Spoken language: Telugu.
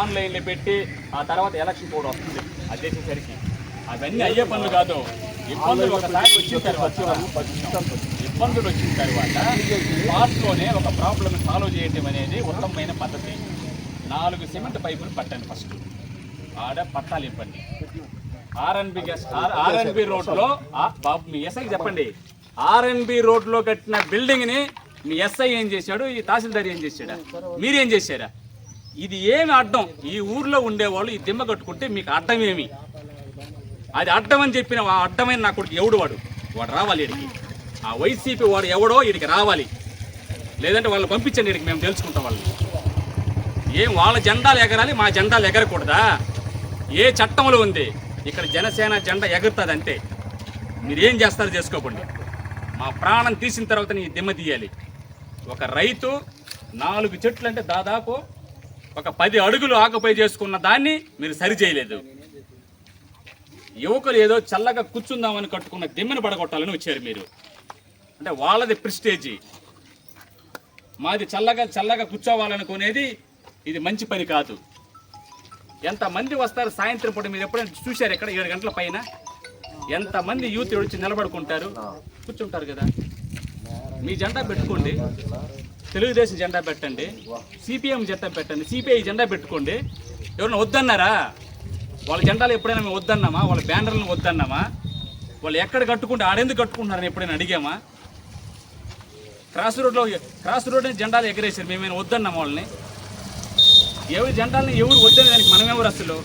ఆన్లైన్లో పెట్టి ఆ తర్వాత ఎలక్షన్ కూడా వస్తుంది. అది చేసేసరికి అవన్నీ అయ్యే పనులు కాదు. ఇబ్బందులు ఒకసారి వచ్చిన తర్వాత ఇబ్బందులు వచ్చిన తర్వాత పార్ట్లోనే ఒక ప్రాబ్లమ్ సాల్వ్ చేయటం అనేది ఉత్తమమైన పద్ధతి. నాలుగు సిమెంట్ పైపులు పట్టండి ఫస్ట్. ఆడ పట్టాలి ఇబ్బంది. ఆర్ఎన్బి ఆర్ఎన్బి రోడ్లో బాబు మీ ఎస్ఐకి చెప్పండి. ఆర్ఎన్బి రోడ్లో కట్టిన బిల్డింగ్ని మీ ఎస్ఐ ఏం చేశాడు? ఈ తహసీల్దార్ ఏం చేశాడా? మీరేం చేశారా? ఇది ఏమి అడ్డం ఈ ఊర్లో ఉండేవాళ్ళు ఈ దిమ్మ కట్టుకుంటే మీకు అడ్డం ఏమి అది అడ్డం అని చెప్పిన ఆ అడ్డమైన నా కొడుకు ఎవడు వాడు? వాడు రావాలి ఇడికి ఆ వైసీపీ వాడు ఎవడో ఇడికి రావాలి. లేదంటే వాళ్ళు పంపించండి ఇడికి మేము తెలుసుకుంటాం వాళ్ళని. ఏం వాళ్ళ జెండాలు ఎగరాలి మా జెండాలు ఎగరకూడదా? ఏ చట్టంలో ఉంది? ఇక్కడ జనసేన జెండా ఎగురుతుంది అంతే. మీరు ఏం చేస్తారో చేసుకోకండి మా ప్రాణం తీసిన తర్వాత నీ దిమ్మ తీయాలి. ఒక రైతు నాలుగు చెట్లు అంటే దాదాపు ఒక పది అడుగులు ఆకుపై చేసుకున్న దాన్ని మీరు సరి చేయలేదు. యువకులు ఏదో చల్లగా కూర్చుందామని కట్టుకున్న దిమ్మెను పడగొట్టాలని వచ్చారు మీరు. అంటే వాళ్ళది ప్రిస్టేజీ. మాది చల్లగా చల్లగా కూర్చోవాలనుకునేది ఇది మంచి పని కాదు. ఎంతమంది వస్తారు సాయంత్రం పూట? మీరు ఎప్పుడైనా చూశారు ఇక్కడ ఏడు గంటల పైన? ఎంతమంది యూత్ వచ్చి నిలబడుకుంటారు? కూర్చుంటారు కదా. మీ జెండా పెట్టుకోండి. తెలుగుదేశం జెండా పెట్టండి. సిపిఎం జెండా పెట్టండి. సిపిఐ జెండా పెట్టుకోండి. ఎవరైనా వద్దన్నారా? వాళ్ళ జెండాలు ఎప్పుడైనా మేము వద్దన్నామా? వాళ్ళ బ్యానర్లను వద్దన్నామా? వాళ్ళు ఎక్కడ కట్టుకుంటే ఆడెందుకు కట్టుకుంటున్నారని ఎప్పుడైనా అడిగామా? క్రాస్ రోడ్లో క్రాస్ రోడ్ జెండాలు ఎగరేసారు మేమేమైనా వద్దన్నాం వాళ్ళని? ఎవరి జెండాలని ఎవరు వద్దని దానికి మనమెవరు అసలు?